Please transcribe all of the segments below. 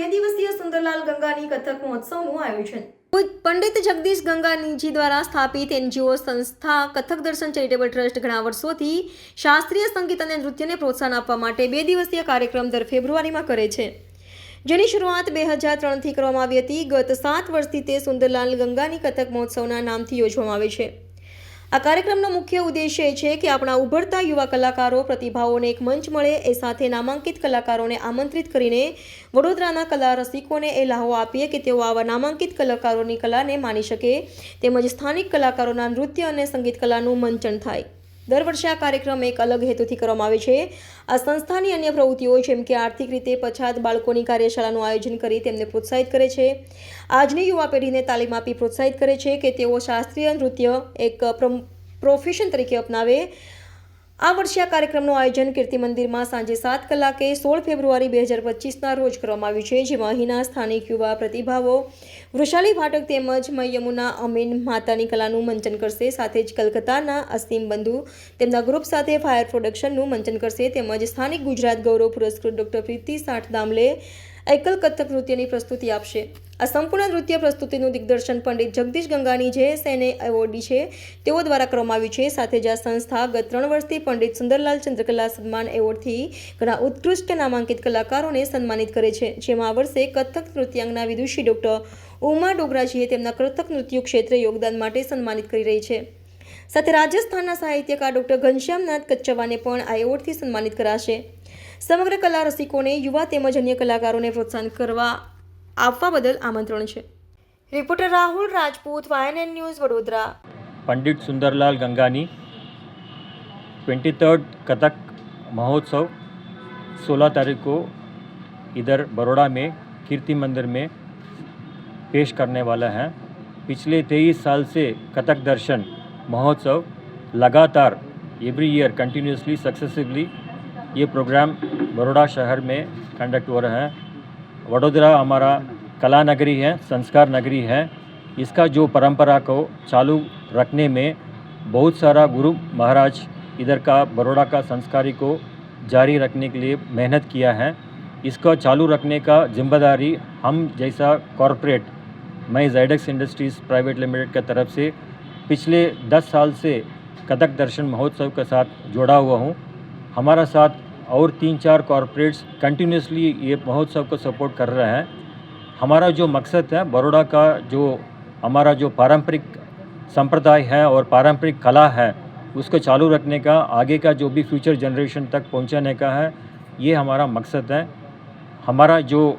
બે દિવસીય સુંદરલાલ ગંગાની કથક મહોત્સવનું આયોજન. પંડિત જગદીશ ગંગાનીજી દ્વારા સ્થાપિત એનજીઓ સંસ્થા કથક દર્શન ચેરિટેબલ ટ્રસ્ટ ઘણા વર્ષોથી શાસ્ત્રીય સંગીત અને નૃત્યને પ્રોત્સાહન આપવા માટે બે દિવસીય કાર્યક્રમ દર ફેબ્રુઆરીમાં કરે છે. જેની શરૂઆત બે હજાર ત્રણથી કરવામાં આવી હતી. ગત સાત વર્ષથી તે સુંદરલાલ ગંગાની કથક મહોત્સવના નામથી યોજવામાં આવે છે. આ કાર્યક્રમનો મુખ્ય ઉદ્દેશ્ય એ છે કે આપણા ઉભરતા યુવા કલાકારો, પ્રતિભાઓને એક મંચ મળે, એ સાથે નામાંકિત કલાકારોને આમંત્રિત કરીને વડોદરાના કલા રસિકોને એ લાહો આપીએ કે તેઓ આવા નામાંકિત કલાકારોની કલાને માની શકે. તેમજ સ્થાનિક કલાકારોના નૃત્ય અને સંગીત કલાનું મંચન થાય. દર વર્ષે આ કાર્યક્રમ એક અલગ હેતુથી કરવામાં આવે છે. આ સંસ્થાની અન્ય પ્રવૃત્તિઓ જેમ કે આર્થિક રીતે પછાત બાળકોની કાર્યશાળાનું આયોજન કરી તેમને પ્રોત્સાહિત કરે છે. આજની યુવા પેઢીને તાલીમ આપી પ્રોત્સાહિત કરે છે કે તેઓ શાસ્ત્રીય નૃત્ય એક પ્રોફેશન તરીકે અપનાવે. આ વર્ષે આ કાર્યક્રમનું આયોજન કીર્તિ મંદિરમાં સાંજે સાત કલાકે સોળ ફેબ્રુઆરી બે હજાર પચીસના રોજ કરવામાં આવ્યું છે, જેમાં અહીંના સ્થાનિક યુવા પ્રતિભાવો, વૃષાલી ભાટક તેમજ મયમુના અમીન માતાની કલાનું મંચન કરશે, સાથે જ કલકત્તાના અસીમ બંધુ તેમના ગ્રુપ સાથે ફાયર પ્રોડક્શનનું મંચન કરશે, તેમજ સ્થાનિક ગુજરાત ગૌરવ પુરસ્કૃત ડોક્ટર પ્રીતિ સાઠ દામલે એકલ કથક નૃત્યની પ્રસ્તુતિ આપશે. આ સંપૂર્ણ નૃત્ય પ્રસ્તુતિનું દિગ્દર્શન પંડિત જગદીશ ગંગાની જે સેને એવોર્ડી છે. તેઓ દ્વારા કરવામાં આવ્યું છે. સાથે જ આ સંસ્થા ગત ત્રણ વર્ષથી પંડિત સુંદરલાલ ચંદ્રકલા સન્માન એવોર્ડથી ઘણા ઉત્કૃષ્ટ નામાંકિત કલાકારોને સન્માનિત કરે છે. જેમાં આ વર્ષે કથક નૃત્યાંગના વિદુષી ડોક્ટર ઉમા ડોગરાજીએ તેમના કથક નૃત્ય ક્ષેત્રે યોગદાન માટે સન્માનિત કરી રહી છે. સાથે રાજસ્થાનના સાહિત્યકાર ડોક્ટર ઘનશ્યામનાથ કચ્છવાને પણ આ એવોર્ડથી સન્માનિત કરાશે. સમગ્ર કલા રસિકોને યુવા તેમજ અન્ય કલાકારોને પ્રોત્સાહન કરવા આપવા બદલ આમંત્રણ છે reporter Rahul Rajput YNN news Vadodara Pandit Sundarlal Gangani twenty third Kathak Mahotsav 16 तारीख को इधर बड़ोड़ा में कीर्ति मंदिर में पेश करने वाला है पिछले तेईस साल से कथक दर्शन महोत्सव लगातार एवरी ईयर कंटिन्यूसली सक्सेसिवली ये प्रोग्राम बड़ोड़ा शहर में कंडक्ट हो रहा है। वडोदरा हमारा कला नगरी है, संस्कार नगरी है। इसका जो परंपरा को चालू रखने में बहुत सारा गुरु महाराज इधर का बड़ोड़ा का संस्कारी को जारी रखने के लिए मेहनत किया है। इसका चालू रखने का ज़िम्मेदारी हम जैसा कॉरपोरेट मैं जाइडेक्स इंडस्ट्रीज़ प्राइवेट लिमिटेड की तरफ़ से पिछले 10 साल से कथक दर्शन महोत्सव के साथ जुड़ा हुआ हूँ। हमारा साथ और तीन चार कॉरपोरेट्स कंटिन्यूसली ये महोत्सव को सपोर्ट कर रहे हैं। हमारा जो मकसद है बड़ोड़ा का जो हमारा जो पारंपरिक संप्रदाय है और पारंपरिक कला है, उसको चालू रखने का, आगे का जो भी फ्यूचर जनरेशन तक पहुँचाने का है, ये हमारा मकसद है। हमारा जो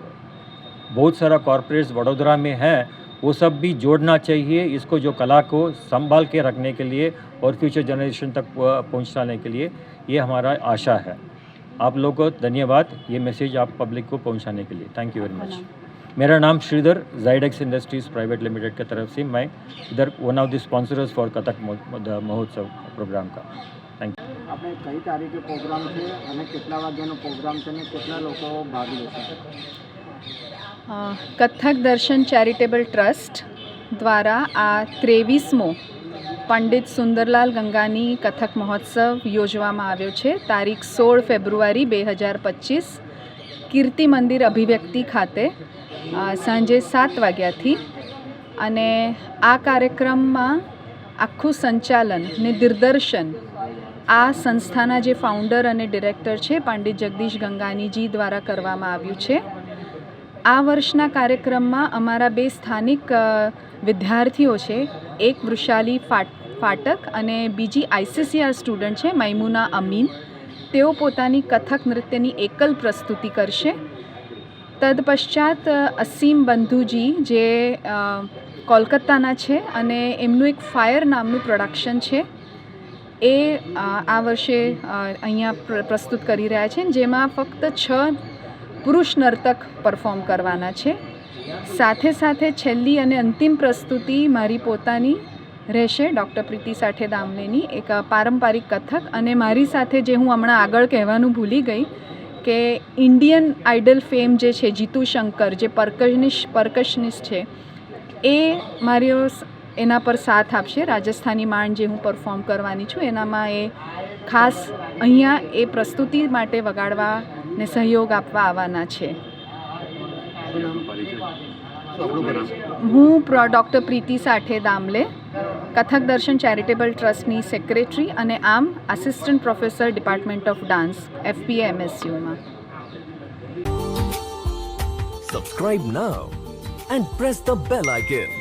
बहुत सारा कॉरपोरेट्स वडोदरा में है वो सब भी जोड़ना चाहिए इसको जो कला को संभाल के रखने के लिए और फ्यूचर जनरेशन तक पह- पहुंचाने के लिए ये हमारा आशा है आप लोगों को धन्यवाद ये मैसेज आप पब्लिक को पहुंचाने के लिए थैंक यू वेरी मच मेरा नाम Shridhar Zydex industries private limited की तरफ से मैं इधर one of the sponsors for Kathak mho- the महोत्सव प्रोग्राम का थैंक यू આપણે કઈ તારીખે પ્રોગ્રામ છે અને કેટલા વાગ્યાનો પ્રોગ્રામ છે અને કેટલા લોકો ભાગ લેશે અ, કથક દર્શન ચેરિટેબલ ટ્રસ્ટ દ્વારા આ ત્રેવીસમો પંડિત સુંદરલાલ ગંગાની કથક મહોત્સવ યોજવામાં આવ્યો છે. તારીખ સોળ ફેબ્રુઆરી બે હજાર પચીસ, કીર્તિ મંદિર અભિવ્યક્તિ ખાતે સાંજે સાત વાગ્યાથી. અને આ કાર્યક્રમમાં આખું સંચાલન ને દિગ્દર્શન આ સંસ્થાના જે ફાઉન્ડર અને ડિરેક્ટર છે, પંડિત જગદીશ ગંગાનીજી દ્વારા કરવામાં આવ્યું છે. આ વર્ષના કાર્યક્રમમાં અમારા બે સ્થાનિક વિદ્યાર્થીઓ છે. એક વૃષાલી ફાટ, ફાટક અને બીજી આઈસીસીઆર સ્ટુડન્ટ છે, મૈમુના અમીન. તેઓ પોતાની કથક નૃત્યની એકલ પ્રસ્તુતિ કરશે. તદપશ્ચાત અસીમ બંધુજી, જે કોલકાતાના છે અને એમનું એક ફાયર નામનું પ્રોડક્શન છે. એ આ વર્ષે અહીંયા પ્ર- પ્રસ્તુત કરી રહ્યા છે. જેમાં ફક્ત છ પુરુષ નર્તક પરફોર્મ કરવાના છે. સાથે સાથે છેલ્લી અને અંતિમ પ્રસ્તુતિ મારી પોતાની રહેશે ડૉક્ટર પ્રીતિ સાથે દામલેની એક પારંપરિક કથક. અને મારી સાથે જે હું હમણાં આગળ કહેવાનું ભૂલી ગઈ કે ઇન્ડિયન આઇડલ ફેમ જે છે, જીતુ શંકર, જે પરકશનિશ પર્કશનિસ્ટ છે, એ મારી એના પર સાથ આપશે. રાજસ્થાની માંડ જે હું પરફોર્મ કરવાની છું, એનામાં એ ખાસ અહીંયા એ પ્રસ્તુતિ માટે વગાડવા ને સહયોગ આપવા આવવાના છે હું ડૉક્ટર પ્રીતિ સાઠે દામલે, કથક દર્શન ચેરિટેબલ ટ્રસ્ટની સેક્રેટરી અને આમ assistant professor department of dance FPA એમએસયુમાં Subscribe now and the the bell icon.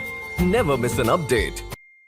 Miss miss update.